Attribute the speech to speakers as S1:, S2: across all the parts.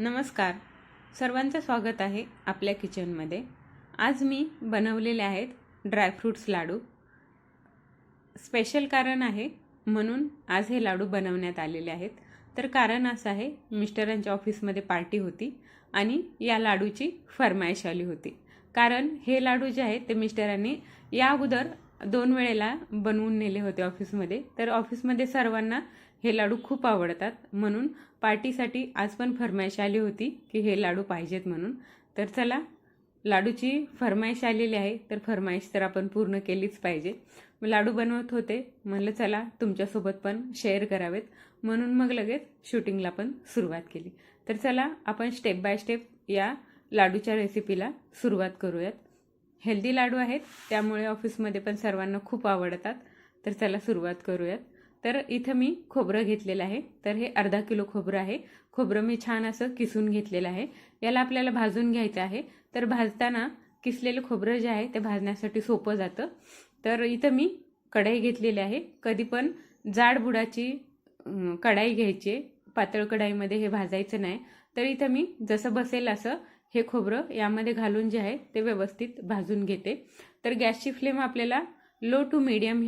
S1: नमस्कार. सर्वांचं स्वागत आहे आपल्या किचनमध्ये. आज मी बनवलेले आहेत ड्रायफ्रूट्स लाडू. स्पेशल कारण आहे म्हणून आज हे लाडू बनवण्यात आलेले आहेत. तर कारण असं आहे मिस्टरांच्या ऑफिसमध्ये पार्टी होती आणि या लाडूची फरमाईश आली होती. कारण हे लाडू जे आहेत ते मिस्टरांनी या अगोदर दोन वेळेला बनवून नेले होते ऑफिसमध्ये. तर ऑफिसमध्ये सर्वांना हे लाडू खूप आवडतात. म्हणून पार्टीसाठी आज पण फरमाईश आली होती की हे लाडू पाहिजेत म्हणून. तर चला लाडूची फरमाईश आलेली आहे. तर फरमाईश तर आपण पूर्ण केलीच पाहिजे. लाडू बनवत होते. म्हणलं चला तुमच्यासोबत पण शेअर करावेत. म्हणून मग लगेच शूटिंगला पण सुरुवात केली. तर चला आपण स्टेप बाय स्टेप या लाडूच्या रेसिपीला सुरुवात करूयात. हेल्दी लाडू आहेत त्यामुळे ऑफिसमध्ये पण सर्वांना खूप आवडतात. तर चला सुरुवात करूयात. तर इथं मी खोबरं घेतलेलं आहे. तर हे अर्धा किलो खोबरं आहे. खोबरं मी छान असं किसून घेतलेलं आहे. याला आपल्याला भाजून घ्यायचं आहे. तर भाजताना किसलेलं खोबरं जे आहे ते भाजण्यासाठी सोपं जातं. तर इथं मी कढाई घेतलेली आहे. कधी पण जाड बुडाची कढाई घ्यायची. पातळ कढाईमध्ये हे भाजायचं नाही. तर इथं मी जसं बसेल असं हे खोबरं यामध्ये घालून जे आहे ते व्यवस्थित भाजून घेते. तर गॅसची फ्लेम आपल्याला लो टू मिडियम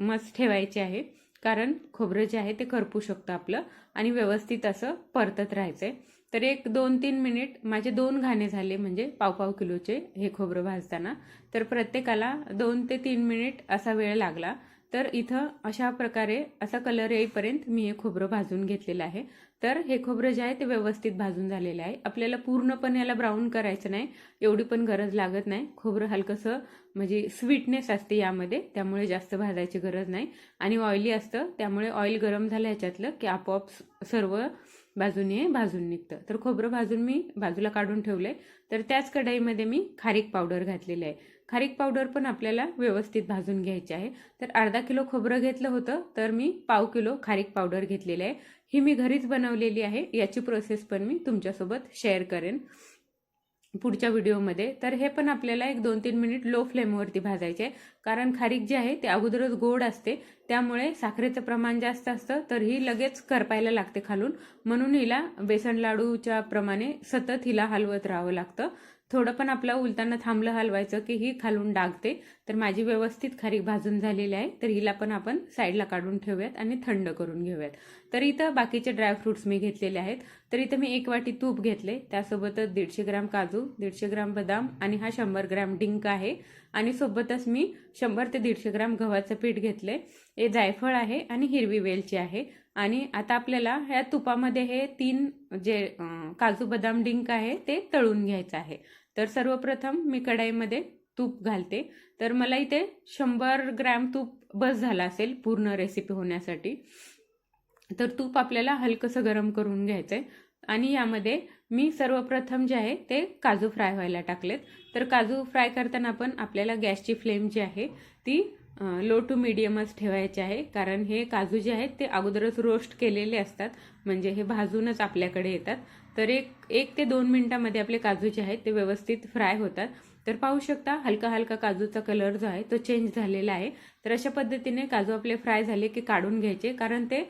S1: मस्त ठेवायची आहे. कारण खोबरं जे आहे ते करपू शकतं आपलं आणि व्यवस्थित असं परतत राहायचं आहे तर एक दोन तीन मिनिट माझे दोन घाणे झाले म्हणजे पाव पाव किलोचे हे खोबरं भाजताना. तर प्रत्येकाला दोन ते तीन मिनिट असा वेळ लागला. तर इथं अशा प्रकारे असा कलर येईपर्यंत मी हे खोबरं भाजून घेतलेलं आहे. तर हे खोबरं जे आहे ते व्यवस्थित भाजून झालेलं आहे. आपल्याला पूर्णपणे याला ब्राऊन करायचं नाही एवढी पण गरज लागत नाही. खोबरं हलकंसं म्हणजे स्वीटनेस असते यामध्ये त्यामुळे जास्त भाजायची गरज नाही. आणि ऑइली असतं त्यामुळे ऑइल गरम झालं ह्याच्यातलं की आपोआप सर्व बाजूने भाजून निघतं. तर खोबरं भाजून मी बाजूला काढून ठेवलं आहे तर त्याच कढाईमध्ये मी खारीक पावडर घातलेली आहे. खारीक पावडर पण आपल्याला व्यवस्थित भाजून घ्यायची आहे. तर अर्धा किलो खोबरं घेतलं होतं तर मी पाव किलो खारीक पावडर घेतलेली आहे. ही मी घरीच बनवलेली आहे याची प्रोसेस पण मी तुमच्यासोबत शेअर करेन पुढच्या व्हिडिओमध्ये तर हे पण आपल्याला एक दोन तीन मिनिट लो फ्लेमवरती भाजायचे कारण खारीक जे आहे ते अगोदरच गोड असते. त्यामुळे साखरेचं प्रमाण जास्त असतं तर ही लगेच करपायला लागते खालून. म्हणून हिला बेसन लाडूच्या प्रमाणे सतत हिला हलवत राहावं लागतं. थोडं पण आपलं उलताना थांबलं हलवायचं की ही खालून डागते. तर माझी व्यवस्थित खारीक भाजून झालेली आहे. तर हिला पण आपण साईडला काढून ठेवूयात आणि थंड करून घेऊयात. तर इथं बाकीचे ड्रायफ्रुट्स मी घेतलेले आहेत. तर इथं मी एक वाटी तूप घेतले. त्यासोबतच दीडशे ग्राम काजू दीडशे ग्राम बदाम आणि हा शंभर ग्रॅम डिंक आहे. आणि सोबतच मी शंभर ते दीडशे ग्रॅम गव्हाचं पीठ घेतले. हे जायफळ आहे आणि हिरवी वेलची आहे. आणि आता आपल्याला ह्या तुपामध्ये हे तीन जे काजू बदाम डिंक आहे ते तळून घ्यायचं आहे. तर सर्वप्रथम मी कढाईमध्ये तूप घालते. तर मला इथे शंभर ग्रॅम तूप बस झाला असेल पूर्ण रेसिपी होण्यासाठी. तर तूप आपल्याला हलकंसं गरम करून घ्यायचं आहे आणि यामध्ये मी सर्वप्रथम जे आहे ते काजू फ्राय व्हायला टाकलेत. तर काजू फ्राय करताना पण आपल्याला गॅसची फ्लेम जी आहे ती लो टू मिडियमच ठेवायचे आहे. कारण हे काजू जे आहेत ते अगोदरच रोस्ट केलेले असतात. म्हणजे हे भाजूनच आपल्याकडे येतात. तर एक एक ते दोन मिनिटामध्ये आपले काजू जे आहेत ते व्यवस्थित फ्राय होतात. तर पाहू शकता हलका हलका काजूचा कलर जो आहे तो चेंज झालेला आहे. तर अशा पद्धतीने काजू आपले फ्राय झाले की काढून घ्यायचे. कारण ते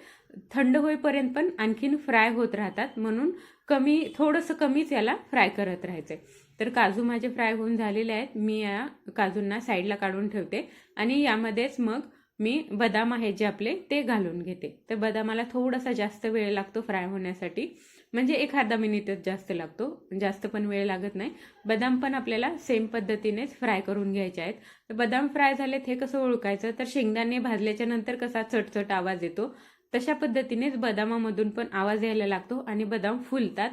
S1: थंड होईपर्यंत पण आणखीन फ्राय होत राहतात. म्हणून कमी थोडंसं कमीच याला फ्राय करत राहायचं. तर काजू माझे फ्राय होऊन झालेले आहेत. मी या काजूंना साईडला काढून ठेवते. आणि यामध्येच मग मी बदाम आहेत जे आपले ते घालून घेते. तर बदामाला थोडासा जास्त वेळ लागतो फ्राय होण्यासाठी. म्हणजे एक मिनिटच जास्त लागतो. जास्त पण वेळ लागत नाही. बदाम पण आपल्याला सेम पद्धतीनेच फ्राय करून घ्यायचे आहेत. तर बदाम फ्राय झालेत हे कसं ओळखायचं? तर शेंगदाणे भाजल्याच्या नंतर कसा चटचट आवाज येतो? तशा पद्धतीनेच बदामामधून पण आवाज यायला लागतो आणि बदाम फुलतात.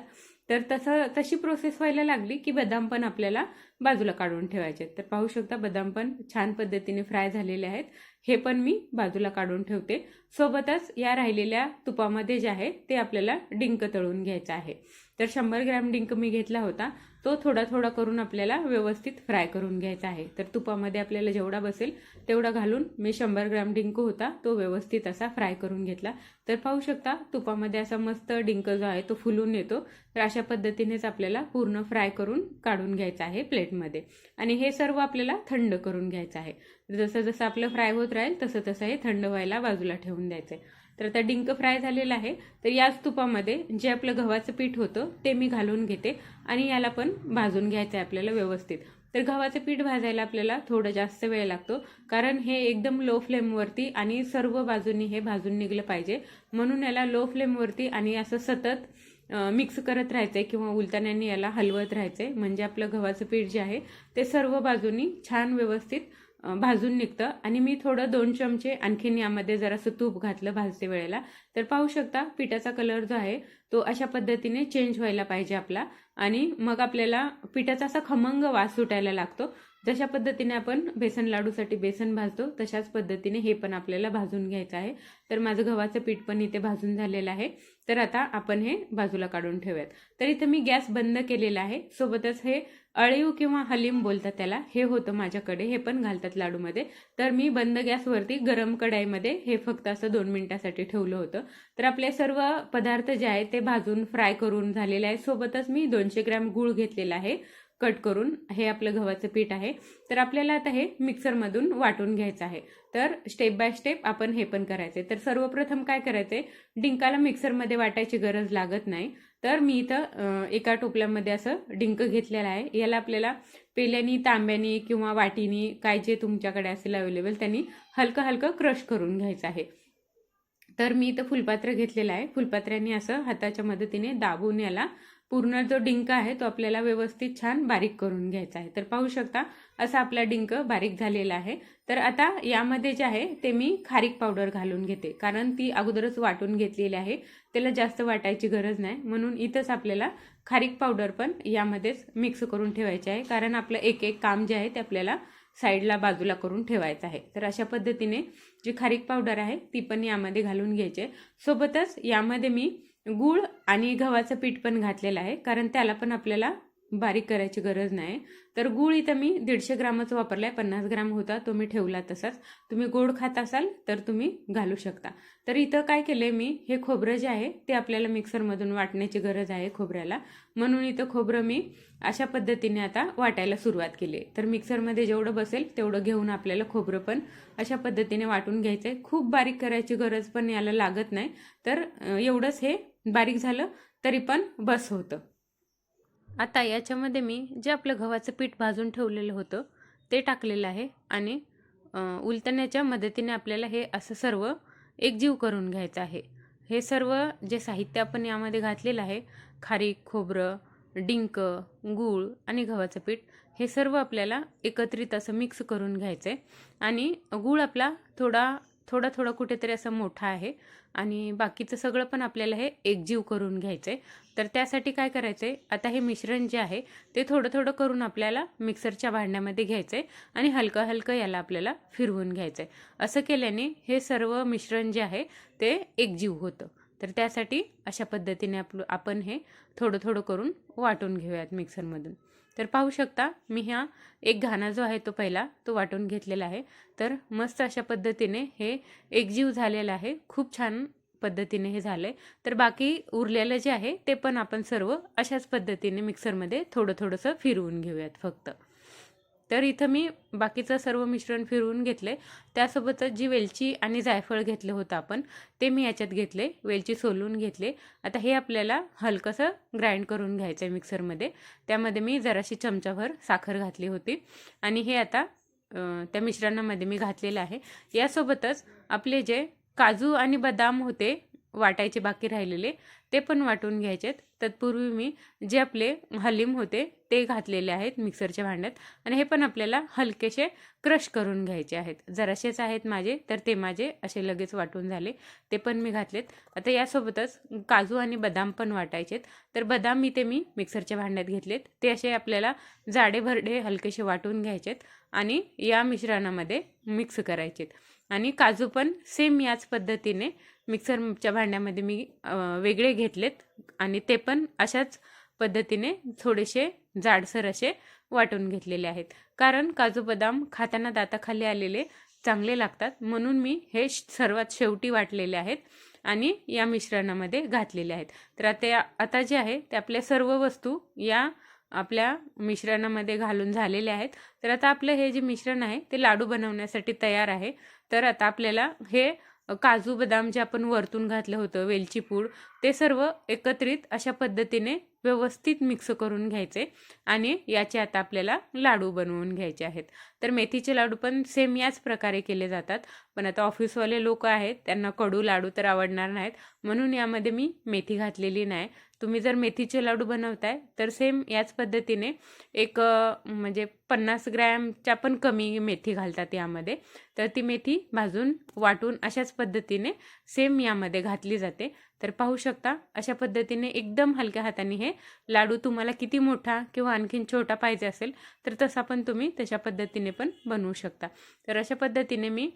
S1: तर तसं तशी प्रोसेस व्हायला लागली की बदाम पण आपल्याला बाजूला काढून ठेवायचे तर पाहू शकता बदाम पण छान पद्धतीने फ्राय झालेले आहेत. हे पण मी बाजूला काढून ठेवते. सोबतच या राहिलेल्या तुपामध्ये जे आहे ते आपल्याला डिंक तळून घ्यायचं आहे. तर शंभर ग्रॅम डिंक मी घेतला होता. तो थोडा थोडा करून आपल्याला व्यवस्थित फ्राय करून घ्यायचा आहे. तर तुपामध्ये आपल्याला जेवढा बसेल तेवढा घालून मी शंभर ग्रॅम डिंक होता तो व्यवस्थित असा फ्राय करून घेतला. तर पाहू शकता तुपामध्ये असा मस्त डिंक जो आहे तो फुलून येतो. तर अशा पद्धतीनेच आपल्याला पूर्ण फ्राय करून काढून घ्यायचा आहे प्लेटमध्ये. आणि हे सर्व आपल्याला थंड करून घ्यायचं आहे. जसं जसं आपलं फ्राय होत राहील तसं तसं हे थंड व्हायला बाजूला ठेवून द्यायचं आहे तर आता डिंक फ्राय झालेला आहे. तर याच तुपामध्ये जे आपलं गव्हाचं पीठ होतं ते मी घालून घेते आणि याला पण भाजून घ्यायचं आहे आपल्याला व्यवस्थित. तर गव्हाचं पीठ भाजायला आपल्याला थोडं जास्त वेळ लागतो कारण हे एकदम लो फ्लेमवरती आणि सर्व बाजूनी हे भाजून निघलं पाहिजे. म्हणून याला लो फ्लेमवरती आणि असं सतत मिक्स करत राहायचंय किंवा उलतान्यांनी याला हलवत राहायचंय. म्हणजे आपलं गव्हाचं पीठ जे आहे ते सर्व बाजूनी छान व्यवस्थित भाजून निघतं. आणि मी थोडं दोन चमचे आणखीन यामध्ये जरासं तूप घातलं भाजते वेळेला. तर पाहू शकता पिठाचा कलर जो आहे तो अशा पद्धतीने चेंज व्हायला पाहिजे आपला. आणि मग आपल्याला पिठाचा असा खमंग वास सुटायला लागतो. जशा पद्धतीने आपण बेसन लाडूसाठी बेसन भाजतो तशाच पद्धतीने हे पण आपल्याला भाजून घ्यायचं आहे. तर माझं गव्हाचं पीठ पण इथे भाजून झालेलं आहे. तर आता आपण हे बाजूला काढून ठेवूयात. तर इथं मी गॅस बंद केलेला आहे. सोबतच हे अळीव किंवा हलीम बोलतात त्याला हे होतं माझ्याकडे. हे पण घालतात लाडूमध्ये. तर मी बंद गॅसवरती गरम कढाईमध्ये हे फक्त असं दोन मिनिटासाठी ठेवलं होतं. तर आपले सर्व पदार्थ जे आहेत ते भाजून फ्राय करून झालेले आहे सोबतच मी दोनशे ग्रॅम गूळ घेतलेला आहे. कट करून हे आपलं गव्हाचं पीठ आहे. तर आपल्याला आता हे मिक्सरमधून वाटून घ्यायचं आहे. तर स्टेप बाय स्टेप आपण हे पण करायचे तर सर्वप्रथम काय करायचंय? डिंकाला मिक्सरमध्ये वाटायची गरज लागत नाही. तर मी इथं एका टोपल्यामध्ये असं डिंक घेतलेलं आहे. याला आपल्याला पेल्यानी तांब्यानी किंवा वाटीनी काय जे तुमच्याकडे असेल अवेलेबल त्यांनी हलकं हलकं क्रश करून घ्यायचं आहे. तर मी इथं फुलपात्र घेतलेलं आहे. फुलपात्र्याने असं हाताच्या मदतीने दाबून याला पूर्ण जो डिंक आहे तो आपल्याला व्यवस्थित छान बारीक करून घ्यायचा आहे. तर पाहू शकता असा आपला डिंक बारीक झालेला आहे. तर आता यामध्ये जे आहे ते मी खारीक पावडर घालून घेते. कारण ती अगोदरच वाटून घेतलेली आहे. त्याला जास्त वाटायची गरज नाही. म्हणून इथंच आपल्याला खारीक पावडर पण यामध्येच मिक्स करून ठेवायचे आहे. कारण आपलं एक एक काम जे आहे ते आपल्याला साईडला बाजूला करून ठेवायचं आहे. तर अशा पद्धतीने जी खारीक पावडर आहे ती पण यामध्ये घालून घ्यायची आहे. सोबतच यामध्ये मी गूळ आणि गव्हाचं पीठ पण घातलेलं आहे कारण त्याला पण आपल्याला बारीक करायची गरज नाही. तर गूळ इथं मी दीडशे ग्रामच वापरला आहे पन्नास ग्राम होता तो मी ठेवला तसाच. तुम्ही गोड खात असाल तर तुम्ही घालू शकता. तर इथं काय केलं मी हे खोबरं जे आहे ते आपल्याला मिक्सरमधून वाटण्याची गरज आहे खोबऱ्याला. म्हणून इथं खोबरं मी अशा पद्धतीने आता वाटायला सुरुवात केली तर मिक्सरमध्ये जेवढं बसेल तेवढं घेऊन आपल्याला खोबरं पण अशा पद्धतीने वाटून घ्यायचं आहे खूप बारीक करायची गरज पण याला लागत नाही. तर एवढंच हे बारीक झालं तरी पण बस होतं. आता याच्यामध्ये मी जे आपलं गव्हाचं पीठ भाजून ठेवलेलं होतं ते टाकलेलं आहे आणि उलटण्याच्या मदतीने आपल्याला हे असं सर्व एकजीव करून घ्यायचं आहे. हे सर्व जे साहित्य आपण यामध्ये घातलेलं आहे खारीक खोबरं डिंक गूळ आणि गव्हाचं पीठ हे सर्व आपल्याला एकत्रित असं मिक्स करून घ्यायचं आहे आणि गूळ आपला थोडा थोडा थोडा कुठेतरी असं मोठा आहे. आणि बाकीचं सगळं पण आपल्याला हे एकजीव करून घ्यायचं आहे तर त्यासाठी काय करायचं आहे आता हे मिश्रण जे आहे ते थोडं थोडं करून आपल्याला मिक्सरच्या भांड्यामध्ये घ्यायचं आहे आणि हलकं हलकं याला आपल्याला फिरवून घ्यायचं आहे असं केल्याने हे सर्व मिश्रण जे आहे ते एकजीव होतं. तर त्यासाठी अशा पद्धतीने आपलं आपण हे थोडं थोडं करून वाटून घेऊयात मिक्सरमधून. तर पाहू शकता मी ह्या एक घाणा जो आहे तो पहिला तो वाटून घेतलेला आहे. तर मस्त अशा पद्धतीने हे एकजीव झालेलं आहे. खूप छान पद्धतीने हे झालं आहे तर बाकी उरलेलं जे आहे ते पण आपण सर्व अशाच पद्धतीने मिक्सरमध्ये थोडं थोडंसं फिरवून घेऊयात फक्त. तर इथं मी बाकीचं सर्व मिश्रण फिरवून घेतले. त्यासोबतच जी वेलची आणि जायफळ घेतलं होतं आपण ते मी याच्यात घेतले वेलची सोलून घेतले. आता हे आपल्याला हलकंसं ग्राइंड करून घ्यायचं आहे मिक्सरमध्ये. त्यामध्ये मी जराशी चमचाभर साखर घातली होती. आणि हे आता त्या मिश्रणामध्ये मी घातलेलं आहे. यासोबतच आपले जे काजू आणि बदाम होते वाटायचे बाकी राहिलेले ते पण वाटून घ्यायचेत. तत्पूर्वी मी जे आपले हलीम होते ते घातलेले आहेत मिक्सरच्या भांड्यात आणि हे पण आपल्याला हलकेसे क्रश करून घ्यायचे आहेत. जराशेच आहेत माझे तर ते माझे असे लगेच वाटून झाले. ते पण मी घातलेत. आता यासोबतच काजू आणि बदाम पण वाटायचेत. तर बदाम इथे मी मिक्सरच्या भांड्यात घेतलेत. ते असे आपल्याला जाडे भरडे हलकेसे वाटून घ्यायचेत आणि या मिश्रणामध्ये मिक्स करायचेत. आणि काजू पण सेम याच पद्धतीने. मिक्सरच्या भांड्यामध्ये मी वेगळे घेतलेत आणि ते पण अशाच पद्धतीने थोडेसे जाडसर असे वाटून घेतलेले आहेत. कारण काजू बदाम खाताना दाताखाली आलेले चांगले लागतात. म्हणून मी हे श- सर्वात शेवटी वाटलेले आहेत आणि या मिश्रणामध्ये घातलेले आहेत. तर आता आता जे आहे ते आपल्या सर्व वस्तू या आपल्या मिश्रणामध्ये घालून झालेले आहेत. तर आता आपलं हे जे मिश्रण आहे ते लाडू बनवण्यासाठी तयार आहे. तर आता आपल्याला हे काजू बदाम जे आपण वरतून घातलं होतं वेलची पूड ते सर्व एकत्रित अशा पद्धतीने व्यवस्थित मिक्स करून घ्यायचे आणि याचे आता आपल्याला लाडू बनवून घ्यायचे आहेत. तर मेथीचे लाडू पण सेम याच प्रकारे केले जातात पण आता ऑफिसवाले लोक आहेत त्यांना कडू लाडू तर आवडणार नाहीत म्हणून यामध्ये मी मेथी घातलेली नाही. तुम्ही जर मेथीचे लाडू बनवताय तर सेम याच पद्धतीने एक म्हणजे पन्नास ग्रॅमच्या पण कमी मेथी घालतात यामध्ये. तर ती मेथी भाजून वाटून अशाच पद्धतीने सेम यामध्ये घातली जाते. तर पाहू शकता अशा पद्धतीने एकदम हलक्या हाताने हे लाडू तुम्हाला किती मोठा किंवा आणखीन छोटा पाहिजे असेल तर तसा पण तुम्ही तशा पद्धतीने पण बनवू शकता. तर अशा पद्धतीने मी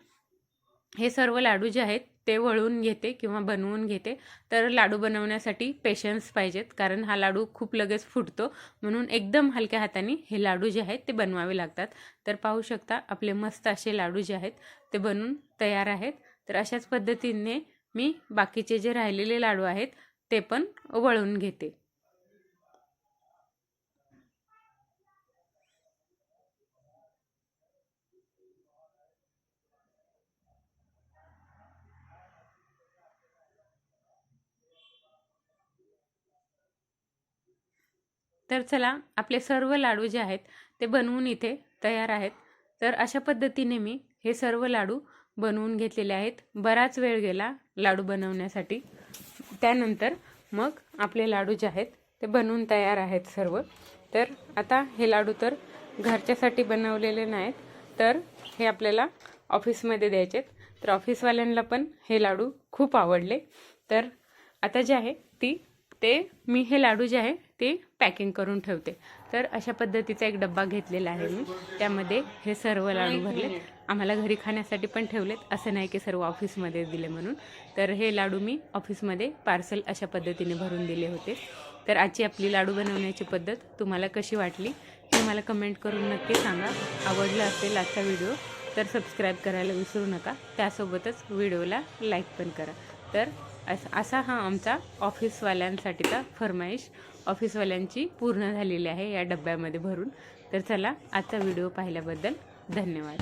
S1: हे सर्व लाडू जे आहेत ते वळून घेते किंवा बनवून घेते. तर लाडू बनवण्यासाठी पेशन्स पाहिजेत कारण हा लाडू खूप लगेच फुटतो. म्हणून एकदम हलक्या हाताने हे लाडू जे आहेत ते बनवावे लागतात. तर पाहू शकता आपले मस्त असे लाडू जे आहेत ते बनवून तयार आहेत. तर अशाच पद्धतीने मी बाकीचे जे राहिलेले लाडू आहेत ते पण वळून घेते. तर चला आपले सर्व लाडू जे आहेत ते बनवून इथे तयार आहेत. तर अशा पद्धतीने मी हे सर्व लाडू बनवून घेतलेले आहेत. बराच वेळ गेला लाडू बनवण्यासाठी. त्यानंतर मग आपले लाडू जे आहेत ते बनवून तयार आहेत सर्व. तर आता हे लाडू तर घरच्यासाठी बनवलेले नाहीत तर हे आपल्याला ऑफिसमध्ये द्यायचे आहेत. तर ऑफिसवाल्यांना पण हे लाडू खूप आवडले. तर आता जे आहे ती ते मी हे लाडू जे आहे ते पॅकिंग करून ठेवते. तर अशा पद्धतीचा एक डब्बा घेतलेला आहे मी. त्यामध्ये हे सर्व लाडू भरले आम्हाला घरी खाण्यासाठी पण ठेवलेत. असं नाही की सर्व ऑफिसमध्ये दिले म्हणून. तर हे लाडू मी ऑफिसमध्ये पार्सल अशा पद्धतीने भरून दिले होते. तर आजची आपली लाडू बनवण्याची पद्धत तुम्हाला कशी वाटली हे मला कमेंट करून नक्की सांगा. आवडलं असेल आजचा व्हिडिओ तर सबस्क्राईब करायला विसरू नका. त्यासोबतच व्हिडिओला लाईक पण करा. तर अस असा हा आमचा ऑफिसवाल्यांसाठीचा फरमाईश. ऑफिसवाल्यांची पूर्ण झालेली आहे या डब्यामध्ये भरून. तर चला आजचा व्हिडिओ पाहिल्याबद्दल धन्यवाद.